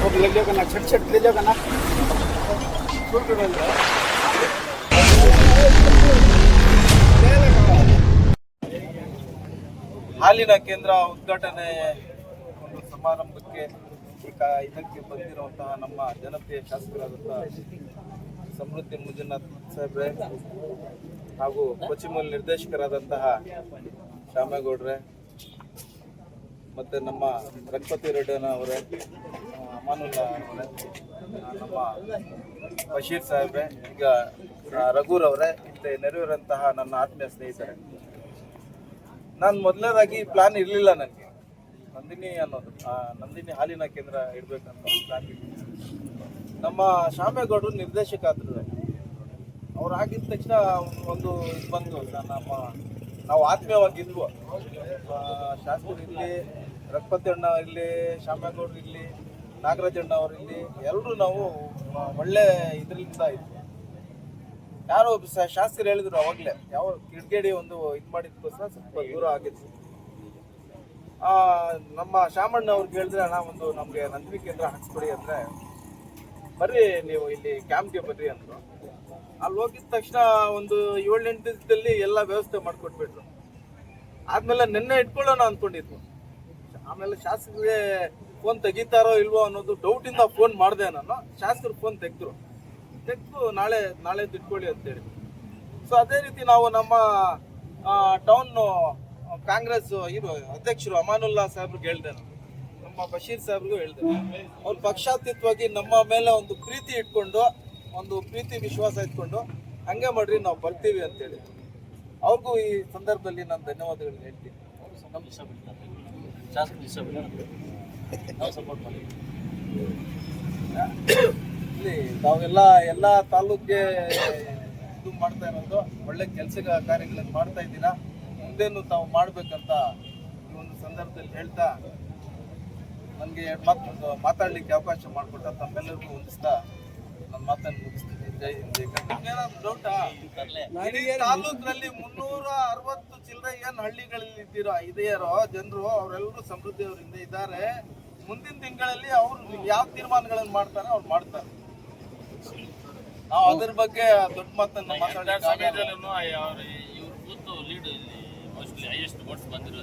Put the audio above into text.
अब ले लो ना छट छट ले लो ना ಹಾಲಿನ ಕೇಂದ್ರ ಉದ್ಘಾಟನೆ ಒಂದು ಸಮಾರಂಭಕ್ಕೆ ಈ ಕ- ಇದಕ್ಕೆ ಬಂದಿರುವಂತಹ ನಮ್ಮ ಜನಪ್ರಿಯ ಶಾಸಕರಾದಂತಹ ಸಮೃದ್ಧಿ ಮಂಜುನಾಥ್ ಸಾಹೇಬ್ರೆ ಹಾಗೂ ಕೊಚಿಮೂಲ್ ನಿರ್ದೇಶಕರಾದಂತಹ ಶ್ಯಾಮೇಗೌಡ್ರೆ ಮತ್ತೆ ನಮ್ಮ ಗಣಪತಿ ರೆಡ್ಡನ ಅವರೇ ಅಮಾನುಲ್ಲಾ ನಮ್ಮ ಬಶೀರ್ ಸಾಹೇಬ್ರೆ, ಈಗ ರಘುರ್ ಅವರೇ, ಮತ್ತೆ ನೆರವೇರಂತಹ ನನ್ನ ಆತ್ಮೀಯ ಸ್ನೇಹಿತರೆ. ನಾನು ಮೊದಲನೇದಾಗಿ ಪ್ಲಾನ್ ಇರಲಿಲ್ಲ ನನಗೆ. ನಂದಿನಿ ಅನ್ನೋದು ನಂದಿನಿ ಹಾಲಿನ ಕೇಂದ್ರ ಇಡಬೇಕಂತ ಪ್ಲಾನ್ ನಮ್ಮ ಶಾಮೇಗೌಡರು ನಿರ್ದೇಶಕ ಆದ್ರು ಅವ್ರು ಆಗಿದ ತಕ್ಷಣ ಒಂದು ಇದು ಬಂದು, ನಮ್ಮ ನಾವು ಆತ್ಮೀಯವಾಗಿದ್ವು. ಶಾಸಕರು ಇರಲಿ ರಘುಪತಿ ಅಣ್ಣ ಇರಲಿ ಶ್ಯಾಮೇಗೌಡರು ಇರಲಿ ನಾಗರಾಜ್ ಅಣ್ಣ ಅವರು ಇರಲಿ ಎಲ್ಲರೂ ನಾವು ಒಳ್ಳೆ ಇದರಿಂದ ಇದ್ವಿ. ಯಾರೋ ಶಾಸಕರು ಹೇಳಿದ್ರು ಅವಾಗಲೇ, ಯಾವ ಕಿಡಿಗೇಡಿ ಒಂದು ಇದು ಮಾಡಿದ್ಕೋಸ್ಕರ ಸ್ವಲ್ಪ ದೂರ ಆಗಿತ್ತು ನಮ್ಮ ಶಾಮಣ್ಣ ಅವ್ರಿಗೆ ಹೇಳಿದ್ರೆ ಅಣ್ಣ ಒಂದು ನಮಗೆ ನಂದಿನಿ ಕೇಂದ್ರ ಹಾಕ್ಸ್ಕೊಡಿ ಅಂದ್ರೆ ಬರ್ರಿ, ನೀವು ಇಲ್ಲಿ ಕ್ಯಾಂಪ್ಗೆ ಬರ್ರಿ ಅಂದರು. ಅಲ್ಲಿ ಹೋಗಿದ ತಕ್ಷಣ ಒಂದು ಏಳೆಂಟು ದಿನದಲ್ಲಿ ಎಲ್ಲ ವ್ಯವಸ್ಥೆ ಮಾಡಿಕೊಟ್ಬಿಟ್ರು. ಆದ್ಮೇಲೆ ನಿನ್ನೆ ಇಟ್ಕೊಳ್ಳೋಣ ಅಂದ್ಕೊಂಡಿದ್ವು ಆಮೇಲೆ ಶಾಸಕರಿಗೆ ಫೋನ್ ತೆಗಿತಾರೋ ಇಲ್ವೋ ಅನ್ನೋದು ಡೌಟಿಂದ ಫೋನ್ ಮಾಡಿದೆ ನಾನು. ಶಾಸಕರು ಫೋನ್ ತೆಗೆದ್ರು. ತೆಗೆದು ನಾಳೆ ನಾಳೆ ಇಟ್ಕೊಳ್ಳಿ ಅಂತೇಳಿ ಸೊ ಅದೇ ರೀತಿ ನಾವು ನಮ್ಮ ಟೌನ್ ಕಾಂಗ್ರೆಸ್ ಇದು ಅಧ್ಯಕ್ಷರು ಅಮಾನುಲ್ಲಾ ಸಾಹೇಬ್ರಿಗೆ ಹೇಳ್ದೆ ನಾನು. ನಮ್ಮ ಬಶೀರ್ ಸಾಹೇಬ್ರಿಗೂ ಹೇಳಿದೆ. ಅವ್ರು ಪಕ್ಷಾತೀತವಾಗಿ ನಮ್ಮ ಮೇಲೆ ಒಂದು ಪ್ರೀತಿ ಇಟ್ಕೊಂಡು ಒಂದು ಪ್ರೀತಿ ವಿಶ್ವಾಸ ಇಟ್ಕೊಂಡು ಹಂಗೆ ಮಾಡ್ರಿ ನಾವು ಬರ್ತೀವಿ ಅಂತೇಳಿ. ಅವ್ರಿಗೂ ಈ ಸಂದರ್ಭದಲ್ಲಿ ನಾನು ಧನ್ಯವಾದಗಳು ಹೇಳ್ತೀನಿ. ನಮ್ಮ ಇಲ್ಲಿ ತಾವೆಲ್ಲ ಎಲ್ಲ ತಾಲೂಕಿಗೆ ಇದು ಮಾಡ್ತಾ ಇರೋದು ಒಳ್ಳೆ ಕೆಲಸ ಕಾರ್ಯಗಳನ್ನು ಮಾಡ್ತಾ ಇದ್ದೀರಾ. ಮುಂದೇನು ತಾವು ಮಾಡ್ಬೇಕಂತ ಈ ಒಂದು ಸಂದರ್ಭದಲ್ಲಿ ಹೇಳ್ತಾ ನನಗೆ ಮಾತಾಡಲಿಕ್ಕೆ ಮಾತು ಮಾತಾಡ್ಲಿಕ್ಕೆ ಅವಕಾಶ ಮಾಡಿಕೊಟ್ಟ ತಮ್ಮೆಲ್ಲರಿಗೂ ಹೊಂದಿಸ್ತಾ ನನ್ನ ಮಾತನ್ನು ಮುಗಿಸ್ತೀನಿ. ಜೈ ಹಿಂದ್ ಜೈ ಕರ್ನಾಟಕ. ಡೌಟಾ ತಾಲೂಕಿನಲ್ಲಿ ಮುನ್ನೂರ ಅರವತ್ತು ಚಿಲ್ಲರೆ ಏನು ಹಳ್ಳಿಗಳಲ್ಲಿ ಇದ್ದೀರೋ? ಇದೆಯರೋ ಜನರು ಅವರೆಲ್ಲರೂ ಸಮೃದ್ಧಿಯವರಿಂದ ಇದ್ದಾರೆ. ಮುಂದಿನ ತಿಂಗಳಲ್ಲಿ ಅವ್ರು ಯಾವ ತೀರ್ಮಾನಗಳನ್ನು ಮಾಡ್ತಾರೆ ಅವ್ರು ಮಾಡ್ತಾರೆ. ನಾವು ಅದ್ರ ಬಗ್ಗೆ ದೊಡ್ಡ ಮಾತನ್ನು ಆಗಲ್ಲ. ಇವ್ರ ಬೂತ್ ಲೀಡ್ ಇಲ್ಲಿ ಮೋಸ್ಟ್ಲಿ ಹೈಯೆಸ್ಟ್ ವೋಟ್ಸ್ ಬಂದಿರೋದು.